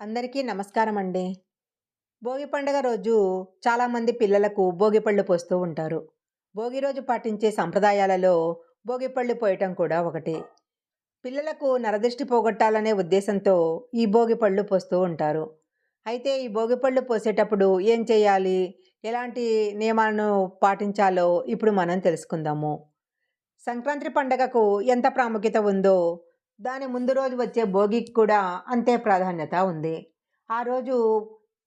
అందరికీ నమస్కారం అండి భోగి పండుగ రోజు చాలామంది పిల్లలకు భోగి పళ్ళు పోస్తూ ఉంటారు. భోగి రోజు పాటించే సంప్రదాయాలలో భోగి పళ్ళు పోయటం కూడా ఒకటి. పిల్లలకు నరదృష్టి పోగొట్టాలనే ఉద్దేశంతో ఈ భోగి పళ్ళు పోస్తూ ఉంటారు. అయితే ఈ భోగి పళ్ళు పోసేటప్పుడు ఏం చేయాలి? ఎలాంటి నియమాలను పాటించాలో ఇప్పుడు మనం తెలుసుకుందాము. సంక్రాంతి పండగకు ఎంత ప్రాముఖ్యత ఉందో దాని ముందు రోజు వచ్చే భోగికి కూడా అంతే ప్రాధాన్యత ఉంది. ఆ రోజు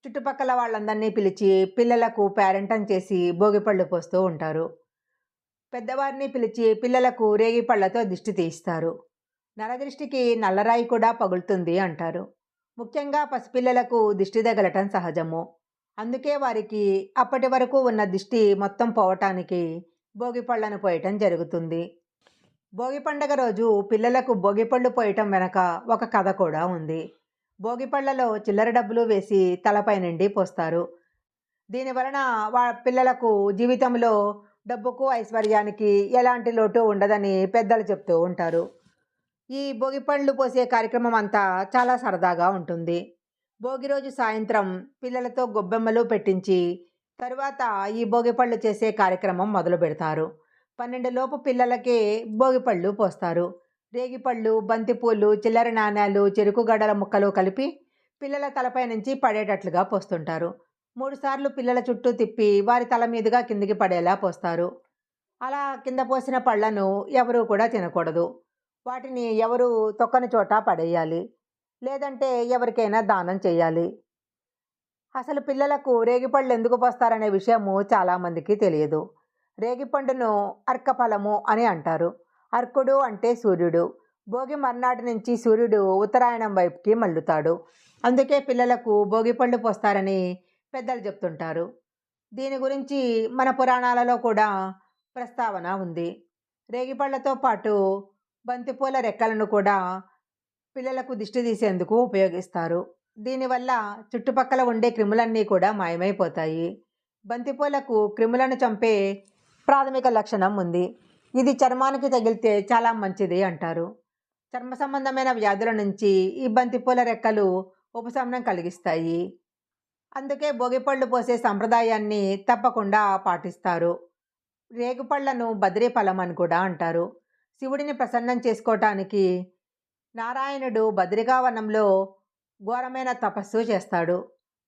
చుట్టుపక్కల వాళ్ళందరినీ పిలిచి పిల్లలకు పేరెంటం చేసి భోగి పళ్ళు పోస్తూ ఉంటారు. పెద్దవారిని పిలిచి పిల్లలకు రేగి పళ్ళతో దిష్టి తీస్తారు నరదృష్టికి నల్లరాయి కూడా పగులుతుంది అంటారు. ముఖ్యంగా పసిపిల్లలకు దిష్టి తగలటం సహజము. అందుకే వారికి అప్పటి వరకు ఉన్న దిష్టి మొత్తం పోవటానికి భోగి పళ్ళను పోయటం జరుగుతుంది. భోగి పండగ రోజు పిల్లలకు భోగిపళ్ళు పోయటం వెనక ఒక కథ కూడా ఉంది. భోగిపళ్ళలో చిల్లర డబ్బులు వేసి తలపై నుండి పోస్తారు. దీని వలన వా పిల్లలకు జీవితంలో డబ్బుకు ఐశ్వర్యానికి ఎలాంటి లోటు ఉండదని పెద్దలు చెప్తూ ఉంటారు. ఈ భోగిపళ్ళు పోసే కార్యక్రమం అంతా చాలా సరదాగా ఉంటుంది. భోగి రోజు సాయంత్రం పిల్లలతో గొబ్బెమ్మలు పెట్టించి తరువాత ఈ భోగిపళ్ళు చేసే కార్యక్రమం మొదలు పెడతారు. పన్నెండు లోపు పిల్లలకే భోగిపళ్ళు పోస్తారు. రేగిపళ్ళు బంతిపూలు చిల్లర నాణ్యాలు చెరుకు గడల ముక్కలు కలిపి పిల్లల తలపై నుంచి పడేటట్లుగా పోస్తుంటారు. మూడుసార్లు పిల్లల చుట్టూ తిప్పి వారి తల మీదుగా కిందికి పడేలా పోస్తారు. అలా కింద పోసిన పళ్ళను ఎవరూ కూడా తినకూడదు. వాటిని ఎవరు తొక్కని చోట పడేయాలి. లేదంటే ఎవరికైనా దానం చేయాలి. అసలు పిల్లలకు రేగిపళ్ళు ఎందుకు పోస్తారనే విషయము చాలామందికి తెలియదు. రేగిపండును అర్కఫలము అని అంటారు. అర్కుడు అంటే సూర్యుడు. భోగి మర్నాటి నుంచి సూర్యుడు ఉత్తరాయణం వైపుకి మళ్ళుతాడు. అందుకే పిల్లలకు భోగిపళ్ళు పోస్తారని పెద్దలు చెప్తుంటారు. దీని గురించి మన పురాణాలలో కూడా ప్రస్తావన ఉంది. రేగిపళ్ళతో పాటు బంతిపూల రెక్కలను కూడా పిల్లలకు దిష్టి తీసేందుకు ఉపయోగిస్తారు. దీనివల్ల చుట్టుపక్కల ఉండే క్రిములన్నీ కూడా మాయమైపోతాయి. బంతిపూలకు క్రిములను చంపే ప్రాథమిక లక్షణం ఉంది. ఇది చర్మానికి తగిలితే చాలా మంచిది అంటారు. చర్మ సంబంధమైన వ్యాధుల నుంచి ఈ బంతిపూల రెక్కలు ఉపశమనం కలిగిస్తాయి. అందుకే భోగిపళ్ళు పోసే సంప్రదాయాన్ని తప్పకుండా పాటిస్తారు. రేగుపళ్ళను బద్రీ ఫలం అని కూడా అంటారు. శివుడిని ప్రసన్నం చేసుకోవటానికి నారాయణుడు బద్రికావనంలో ఘోరమైన తపస్సు చేస్తాడు.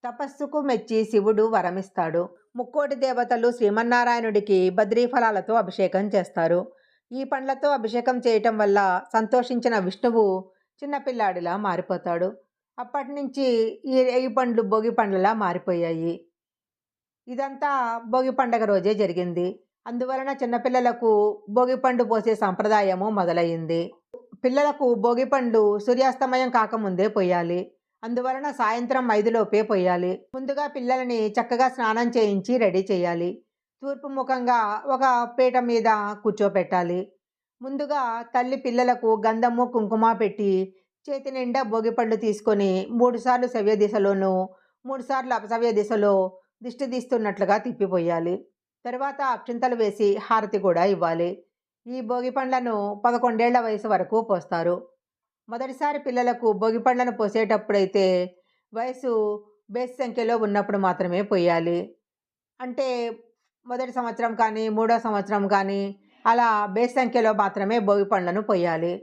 తపస్సుకు మెచ్చి శివుడు వరమిస్తాడు. ముక్కోటి దేవతలు శ్రీమన్నారాయణుడికి బద్రీ ఫలాలతో అభిషేకం చేస్తారు. ఈ పండ్లతో అభిషేకం చేయటం వల్ల సంతోషించిన విష్ణువు చిన్నపిల్లాడిలా మారిపోతాడు. అప్పటి నుంచి ఈ రేగి పండ్లు భోగి పండ్లలా మారిపోయాయి. ఇదంతా భోగి పండగ రోజే జరిగింది. అందువలన చిన్నపిల్లలకు భోగిపండు పోసే సంప్రదాయము మొదలయ్యింది పిల్లలకు భోగిపండు సూర్యాస్తమయం కాకముందే పోయాలి. అందువలన సాయంత్రం ఐదులోపే పోయాలి. ముందుగా పిల్లలని చక్కగా స్నానం చేయించి రెడీ చేయాలి. తూర్పు ముఖంగా ఒక పీట మీద కూర్చోపెట్టాలి. ముందుగా తల్లి పిల్లలకు గంధము కుంకుమ పెట్టి చేతి నిండా భోగిపళ్ళు తీసుకొని మూడుసార్లు సవ్య దిశలోనూ మూడుసార్లు అపసవ్య దిశలో దిష్టి తీస్తున్నట్లుగా తిప్పిపోయాలి. తర్వాత అక్షింతలు వేసి హారతి కూడా ఇవ్వాలి. ఈ భోగి పండ్లను పదకొండేళ్ళ వయసు వరకు పోస్తారు. మొదటిసారి పిల్లలకు భోగి పండ్లను పోసేటప్పుడైతే వయసు బేస్ సంఖ్యలో ఉన్నప్పుడు మాత్రమే పోయాలి. అంటే మొదటి సంవత్సరం కానీ మూడో సంవత్సరం కానీ అలా బేస్ సంఖ్యలో మాత్రమే భోగి పండ్లను పోయాలి.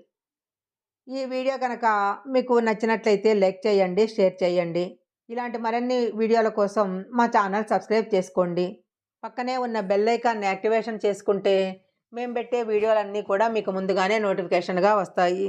ఈ వీడియో కనుక మీకు నచ్చినట్లయితే లైక్ చేయండి షేర్ చేయండి. ఇలాంటి మరిన్ని వీడియోల కోసం మా ఛానల్ సబ్స్క్రైబ్ చేసుకోండి. పక్కనే ఉన్న బెల్ ఐకాన్ని యాక్టివేషన్ చేసుకుంటే మేము పెట్టే వీడియోలన్నీ కూడా మీకు ముందుగానే నోటిఫికేషన్గా వస్తాయి.